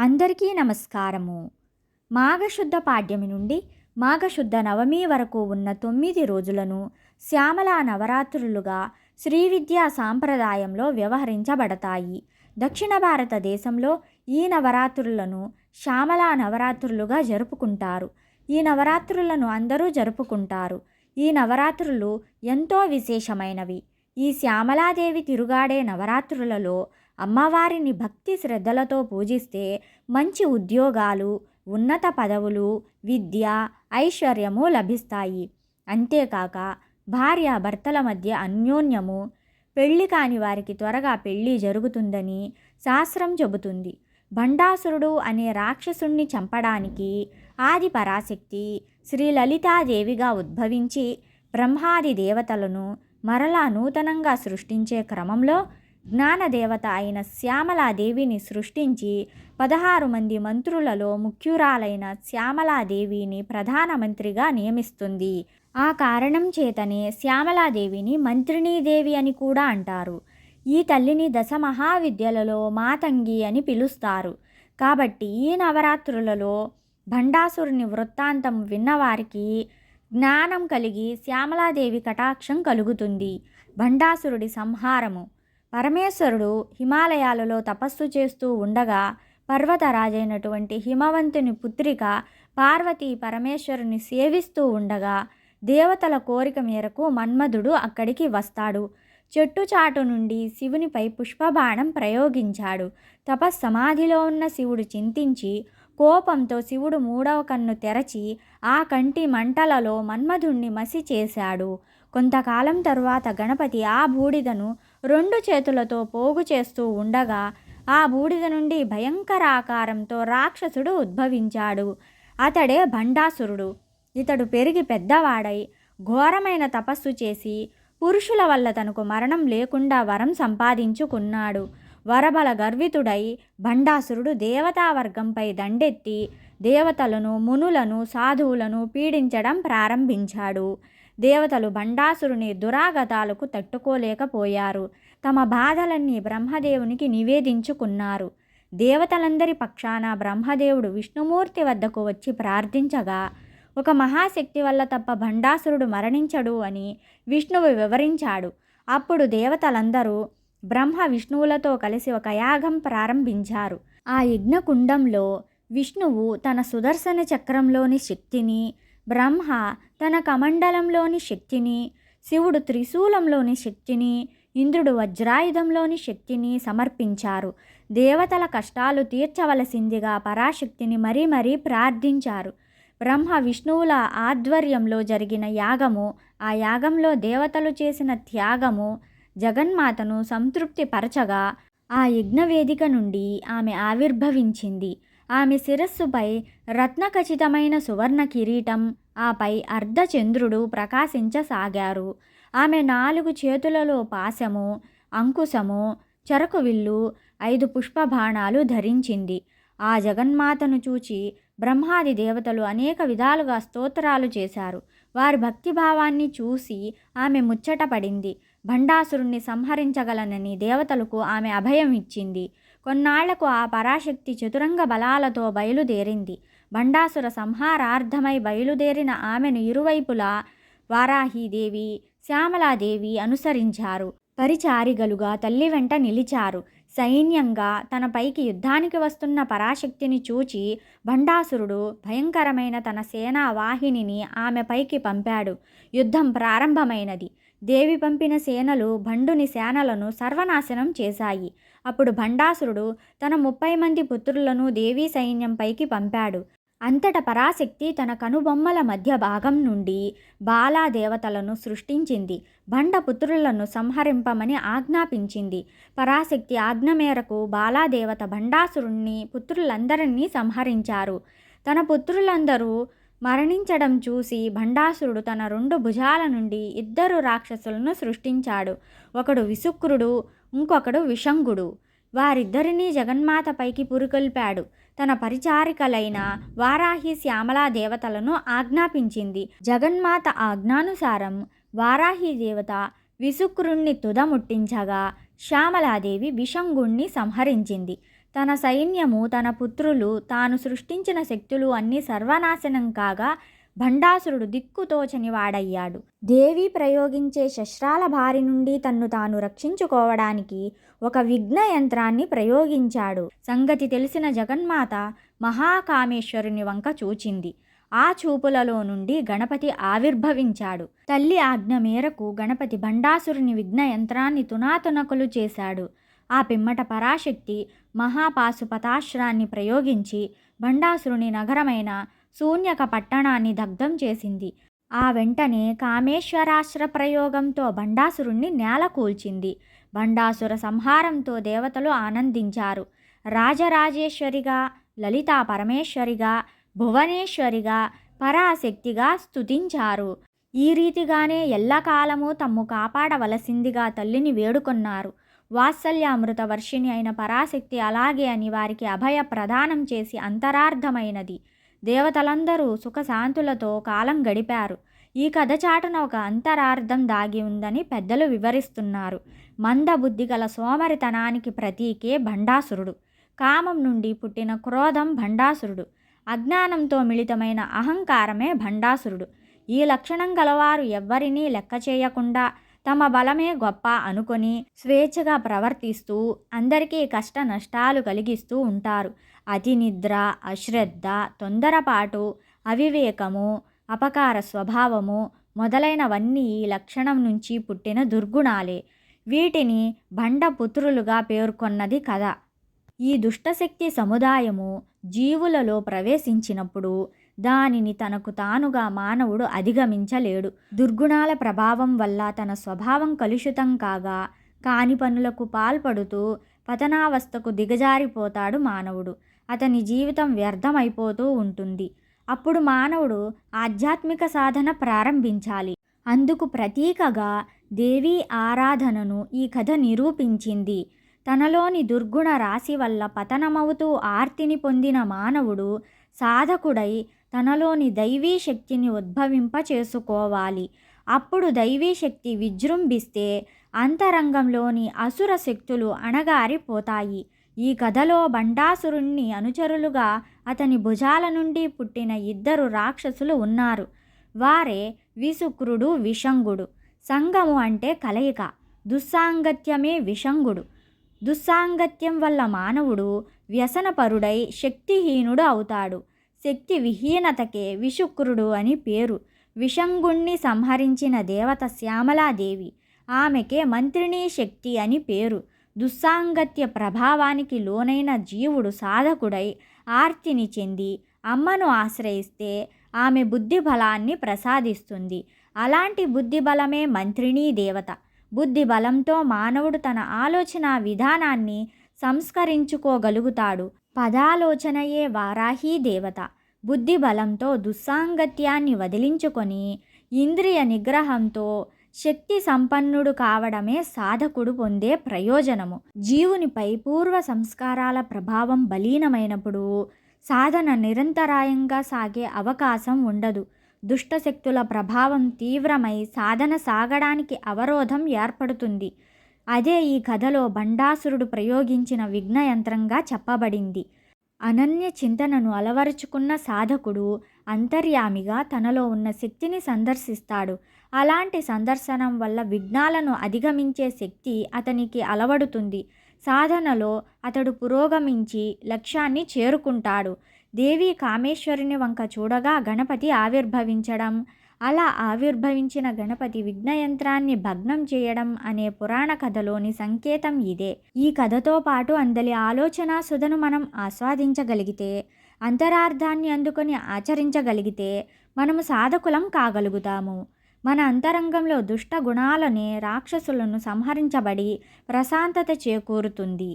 అందరికీ నమస్కారము. మాఘశుద్ధ పాడ్యమి నుండి మాఘశుద్ధ నవమి వరకు ఉన్న తొమ్మిది రోజులను శ్యామల నవరాత్రులుగా శ్రీ విద్యా సాంప్రదాయంలో వ్యవహరించబడతాయి. దక్షిణ భారతదేశంలో ఈ నవరాత్రులను శ్యామల నవరాత్రులుగా జరుపుకుంటారు. ఈ నవరాత్రులను అందరూ జరుపుకుంటారు. ఈ నవరాత్రులు ఎంతో విశేషమైనవి. ఈ శ్యామలాదేవి తిరుగాడే నవరాత్రులలో అమ్మవారిని భక్తి శ్రద్ధలతో పూజిస్తే మంచి ఉద్యోగాలు ఉన్నత పదవులు విద్య ఐశ్వర్యము లభిస్తాయి. అంతేకాక భార్య భర్తల మధ్య అన్యోన్యము పెళ్ళి కాని వారికి త్వరగా పెళ్ళి జరుగుతుందని శాస్త్రం చెబుతుంది. భండాసురుడు అనే రాక్షసుణ్ణి చంపడానికి ఆది పరాశక్తి శ్రీ లలితాదేవిగా ఉద్భవించి బ్రహ్మాది దేవతలను మరలా నూతనంగా సృష్టించే క్రమంలో జ్ఞానదేవత అయిన శ్యామలాదేవిని సృష్టించి పదహారు మంది మంత్రులలో ముఖ్యురాలైన శ్యామలాదేవిని ప్రధానమంత్రిగా నియమిస్తుంది. ఆ కారణం చేతనే శ్యామలాదేవిని మంత్రిణీదేవి అని కూడా అంటారు. ఈ తల్లిని దశ మహావిద్యలలో మాతంగి అని పిలుస్తారు. కాబట్టి ఈ నవరాత్రులలో భండాసురుని వృత్తాంతం విన్నవారికి జ్ఞానం కలిగి శ్యామలాదేవి కటాక్షం కలుగుతుంది. భండాసురుడి సంహారము పరమేశ్వరుడు హిమాలయాలలో తపస్సు చేస్తూ ఉండగా పర్వతరాజైనటువంటి హిమవంతుని పుత్రిక పార్వతి పరమేశ్వరుని సేవిస్తూ ఉండగా దేవతల కోరిక మేరకు మన్మధుడు అక్కడికి వస్తాడు. చెట్టు చాటు నుండి శివునిపై పుష్పబాణం ప్రయోగించాడు. తపస్సమాధిలో ఉన్న శివుడు చింతించి కోపంతో శివుడు మూడవ కన్ను తెరచి ఆ కంటి మంటలలో మన్మధుణ్ణి మసి చేశాడు. కొంతకాలం తరువాత గణపతి ఆ బూడిదను రెండు చేతులతో పోగు చేస్తూ ఉండగా ఆ బూడిద నుండి భయంకర ఆకారంతో రాక్షసుడు ఉద్భవించాడు. అతడే భండాసురుడు ఇతడు పెరిగి పెద్దవాడై ఘోరమైన తపస్సు చేసి పురుషుల వల్ల తనకు మరణం లేకుండా వరం సంపాదించుకున్నాడు. వరబల గర్వితుడై భండాసురుడు దేవతావర్గంపై దండెత్తి దేవతలను మునులను సాధువులను పీడించడం ప్రారంభించాడు. దేవతలు భండాసురుని దురాగతాలకు తట్టుకోలేకపోయారు. తమ బాధలన్నీ బ్రహ్మదేవునికి నివేదించుకున్నారు. దేవతలందరి పక్షాన బ్రహ్మదేవుడు విష్ణుమూర్తి వద్దకు వచ్చి ప్రార్థించగా ఒక మహాశక్తి వల్ల తప్ప భండాసురుడు మరణించడు అని విష్ణువు వివరించాడు. అప్పుడు దేవతలందరూ బ్రహ్మ విష్ణువులతో కలిసి ఒక యాగం ప్రారంభించారు. ఆ యజ్ఞకుండంలో విష్ణువు తన సుదర్శన చక్రంలోని శక్తిని బ్రహ్మ తన కమండలంలోని శక్తిని శివుడు త్రిశూలంలోని శక్తిని ఇంద్రుడు వజ్రాయుధంలోని శక్తిని సమర్పించారు. దేవతల కష్టాలు తీర్చవలసిందిగా పరాశక్తిని మరీ మరీ ప్రార్థించారు. బ్రహ్మ విష్ణువుల ఆధ్వర్యంలో జరిగిన యాగము ఆ యాగంలో దేవతలు చేసిన త్యాగము జగన్మాతను సంతృప్తిపరచగా ఆ యజ్ఞవేదిక నుండి ఆమె ఆవిర్భవించింది. ఆమె శిరస్సుపై రత్నఖచితమైన సువర్ణ కిరీటం ఆపై అర్ధచంద్రుడు ప్రకాశించసాగారు. ఆమె నాలుగు చేతులలో పాశము అంకుశము చెరకు విల్లు ఐదు పుష్పబాణాలు ధరించింది. ఆ జగన్మాతను చూచి బ్రహ్మాది దేవతలు అనేక విధాలుగా స్తోత్రాలు చేశారు. వారి భక్తిభావాన్ని చూసి ఆమె ముచ్చటపడింది. భండాసురుణ్ణి సంహరించగలనని దేవతలకు ఆమె అభయం ఇచ్చింది కొన్నాళ్ళకు ఆ పరాశక్తి చతురంగ బలాలతో బయలుదేరింది. భండాసుర సంహారార్థమై బయలుదేరిన ఆమెను ఇరువైపులా వారాహీదేవి శ్యామలాదేవి అనుసరించారు. పరిచారిగలుగా తల్లి వెంట నిలిచారు. సైన్యంగా తన పైకి యుద్ధానికి వస్తున్న పరాశక్తిని చూచి భండాసురుడు భయంకరమైన తన సేనా వాహినిని ఆమె పైకి పంపాడు. యుద్ధం ప్రారంభమైనది. దేవి పంపిన సేనలు భండుని సేనలను సర్వనాశనం చేశాయి. అప్పుడు భండాసురుడు తన ముప్పై మంది పుత్రులను దేవీ సైన్యంపైకి పంపాడు. అంతట పరాశక్తి తన కనుబొమ్మల మధ్య భాగం నుండి బాలా దేవతలను సృష్టించింది. భండ పుత్రులను సంహరింపమని ఆజ్ఞాపించింది. పరాశక్తి ఆజ్ఞ మేరకు బాలాదేవత భండాసురుణ్ణి పుత్రులందరినీ సంహరించారు. తన పుత్రులందరూ మరణించడం చూసి భండాసురుడు తన రెండు భుజాల నుండి ఇద్దరు రాక్షసులను సృష్టించాడు. ఒకడు విసుక్రుడు ఇంకొకడు విషంగుడు. వారిద్దరినీ జగన్మాతపైకి పురికొల్పాడు. తన పరిచారికలైన వారాహి శ్యామలా దేవతలను ఆజ్ఞాపించింది. జగన్మాత ఆజ్ఞానుసారం వారాహి దేవత విసుక్రుణ్ణి తుదముట్టించగా శ్యామలాదేవి విషంగుణ్ణి సంహరించింది. తన సైన్యము తన పుత్రులు తాను సృష్టించిన శక్తులు అన్నీ సర్వనాశనం కాగా భండాసురుడు దిక్కుతోచని వాడయ్యాడు. దేవి ప్రయోగించే శస్త్రాల బారి నుండి తన్ను తాను రక్షించుకోవడానికి ఒక విఘ్న యంత్రాన్ని ప్రయోగించాడు. సంగతి తెలిసిన జగన్మాత మహాకామేశ్వరుని వంక చూచింది. ఆ చూపులలో నుండి గణపతి ఆవిర్భవించాడు. తల్లి ఆజ్ఞ మేరకు గణపతి భండాసురుని విఘ్న యంత్రాన్ని తునాతునకులు చేశాడు. ఆ పిమ్మట పరాశక్తి మహాపాశుపతాశ్రాన్ని ప్రయోగించి భండాసురుని నగరమైన శూన్యక పట్టణాన్ని దగ్ధం చేసింది. ఆ వెంటనే కామేశ్వరాశ్ర ప్రయోగంతో భండాసురుణ్ణి నేల కూల్చింది. భండాసుర సంహారంతో దేవతలు ఆనందించారు. రాజరాజేశ్వరిగా లలితా పరమేశ్వరిగా భువనేశ్వరిగా పరాశక్తిగా స్తుతించారు. ఈ రీతిగానే ఎల్లకాలము తమ్ము కాపాడవలసిందిగా తల్లిని వేడుకొన్నారు. వాత్సల్యామృత వర్షిణి అయిన పరాశక్తి అలాగే అని వారికి అభయ ప్రదానం చేసి అంతరార్థమైనది. దేవతలందరూ సుఖశాంతులతో కాలం గడిపారు. ఈ కథ చాటున ఒక అంతరార్థం దాగి ఉందని పెద్దలు వివరిస్తున్నారు. మందబుద్ధి గల సోమరితనానికి ప్రతీకే భండాసురుడు. కామం నుండి పుట్టిన క్రోధం భండాసురుడు. అజ్ఞానంతో మిళితమైన అహంకారమే భండాసురుడు. ఈ లక్షణం గలవారు ఎవ్వరినీ లెక్క చేయకుండా తమ బలమే గొప్ప అనుకొని స్వేచ్ఛగా ప్రవర్తిస్తూ అందరికీ కష్ట నష్టాలు కలిగిస్తూ ఉంటారు. అతి నిద్ర అశ్రద్ధ తొందరపాటు అవివేకము అపకార స్వభావము మొదలైనవన్నీ ఈ లక్షణం నుంచి పుట్టిన దుర్గుణాలే. వీటిని బండపుత్రులుగా పేర్కొన్నది కథ. ఈ దుష్టశక్తి సముదాయము జీవులలో ప్రవేశించినప్పుడు దానిని తనకు తానుగా మానవుడు అధిగమించలేడు. దుర్గుణాల ప్రభావం వల్ల తన స్వభావం కలుషితం కాగా కాని పనులకు పాల్పడుతూ పతనావస్థకు దిగజారిపోతాడు మానవుడు. అతని జీవితం వ్యర్థమైపోతూ ఉంటుంది. అప్పుడు మానవుడు ఆధ్యాత్మిక సాధన ప్రారంభించాలి. అందుకు ప్రతీకగా దేవీ ఆరాధనను ఈ కథ నిరూపించింది. తనలోని దుర్గుణ రాశి వల్ల పతనమవుతూ ఆర్తిని పొందిన మానవుడు సాధకుడై తనలోని దైవీ శక్తిని ఉద్భవింప చేసుకోవాలి. అప్పుడు దైవీ శక్తి విజృంభిస్తే అంతరంగంలోని అసుర శక్తులు అణగారిపోతాయి. ఈ కథలో బండాసురుణ్ణి అనుచరులుగా అతని భుజాల నుండి పుట్టిన ఇద్దరు రాక్షసులు ఉన్నారు. వారే విశుక్రుడు విషంగుడు. సంగము అంటే కలయిక. దుస్సాంగత్యమే విషంగుడు. దుస్సాంగత్యం వల్ల మానవుడు వ్యసనపరుడై శక్తిహీనుడు అవుతాడు. శక్తి విహీనతకే విశుక్రుడు అని పేరు. విషంగుణ్ణి సంహరించిన దేవత శ్యామలాదేవి ఆమెకే మంత్రిణీ శక్తి అని పేరు. దుస్సాంగత్య ప్రభావానికి లోనైన జీవుడు సాధకుడై ఆర్తిని చెంది అమ్మను ఆశ్రయిస్తే ఆమె బుద్ధి బలాన్ని ప్రసాదిస్తుంది. అలాంటి బుద్ధి బలమే మంత్రిణీ దేవత. బుద్ధి బలంతో మానవుడు తన ఆలోచన విధానాన్ని సంస్కరించుకోగలుగుతాడు. పదాలోచనయే వారాహీ దేవత. బుద్ధి బలంతో దుస్సాంగత్యాన్ని వదిలించుకొని ఇంద్రియ నిగ్రహంతో శక్తి సంపన్నుడు కావడమే సాధకుడు పొందే ప్రయోజనము. జీవునిపై పూర్వ సంస్కారాల ప్రభావం బలీనమైనప్పుడు సాధన నిరంతరాయంగా సాగే అవకాశం ఉండదు. దుష్టశక్తుల ప్రభావం తీవ్రమై సాధన సాగడానికి అవరోధం ఏర్పడుతుంది. అదే ఈ కథలో భండాసురుడు ప్రయోగించిన విఘ్నయంత్రంగా చెప్పబడింది. అనన్య చింతనను అలవరుచుకున్న సాధకుడు అంతర్యామిగా తనలో ఉన్న శక్తిని సందర్శిస్తాడు. అలాంటి సందర్శనం వల్ల విఘ్నాలను అధిగమించే శక్తి అతనికి అలవడుతుంది. సాధనలో అతడు పురోగమించి లక్ష్యాన్ని చేరుకుంటాడు. దేవి కామేశ్వరుని వంక చూడగా గణపతి ఆవిర్భవించడం అలా ఆవిర్భవించిన గణపతి విఘ్నయంత్రాన్ని భగ్నం చేయడం అనే పురాణ కథలోని సంకేతం ఇదే. ఈ కథతో పాటు అందలి ఆలోచన సుధను మనం ఆస్వాదించగలిగితే అంతరార్థాన్ని అందుకొని ఆచరించగలిగితే మనము సాధకులం కాగలుగుతాము. మన అంతరంగంలో దుష్ట గుణాలనే రాక్షసులను సంహరించబడి ప్రశాంతత చేకూరుతుంది.